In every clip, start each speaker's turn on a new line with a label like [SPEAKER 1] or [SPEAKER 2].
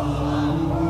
[SPEAKER 1] Amém.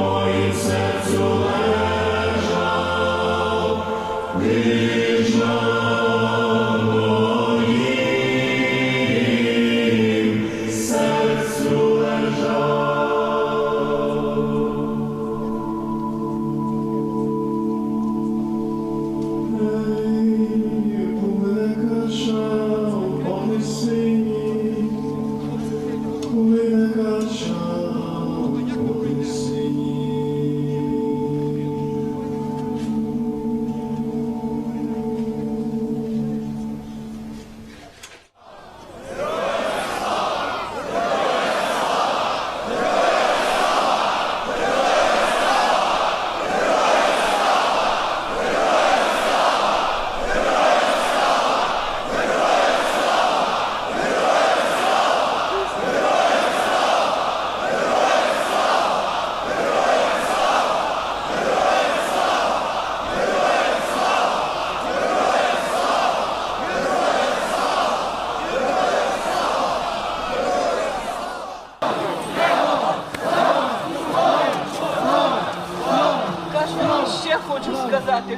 [SPEAKER 1] with a gunshot.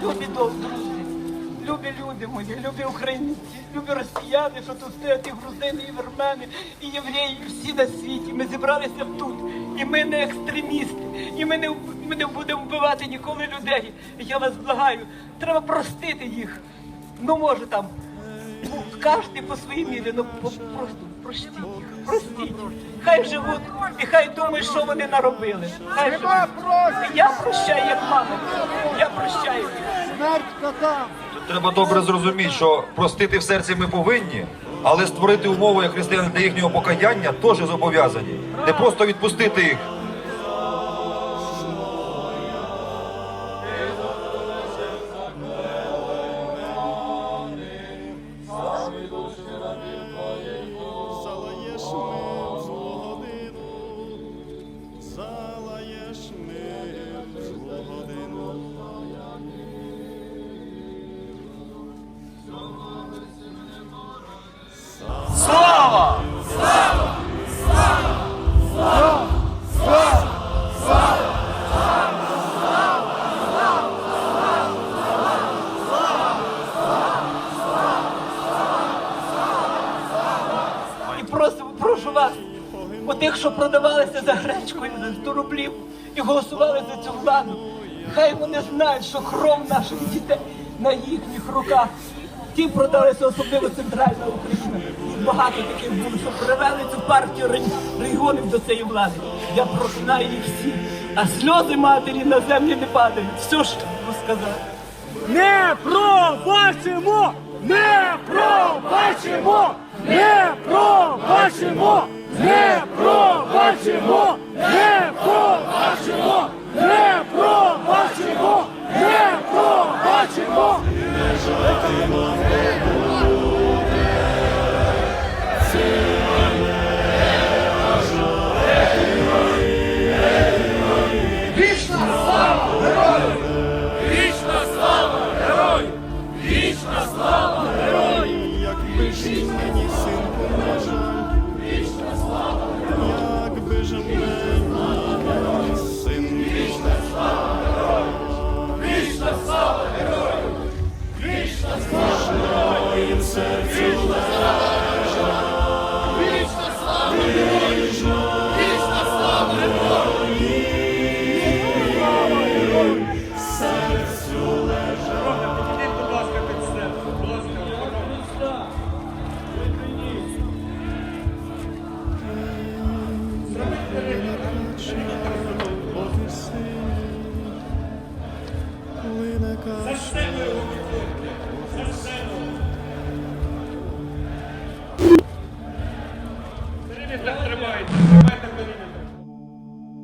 [SPEAKER 1] Любі друзі, любі люди мої, любі українці, любі росіяни, що тут стоять і грузини, і вірмени, і євреї, і всі на світі. Ми зібралися тут, і ми не екстремісти, і ми не, ми не будемо вбивати ніколи людей. Я вас благаю, треба простити їх. Ну, може там, ну, по своїй мірі, ну просто простіть їх, простіть. Хай живуть і хай думають, що вони наробили. Хай живуть. Я прощаю, як мама. Я прощаю.
[SPEAKER 2] Треба добре зрозуміти, що простити в серці ми повинні, але створити умови як християни для їхнього покаяння теж зобов'язані. Не просто відпустити їх.
[SPEAKER 3] Тих, що продавалися за гречку і за 100 рублів і голосували за цю владу. Хай вони знають, що кров наших дітей на їхніх руках. Ті продалися особливо центральна Україна. Багато таких було, що привели цю партію регіонів до цієї влади. Я проклинаю їх всіх, а сльози матері на землі не падають. Все, що можу сказати.
[SPEAKER 4] Не пробачимо! Не пробачимо! Не пробачимо! Не пробачимо! Не пробачимо! Не пробачимо! Не пробачимо!
[SPEAKER 1] Якби ж і мені синку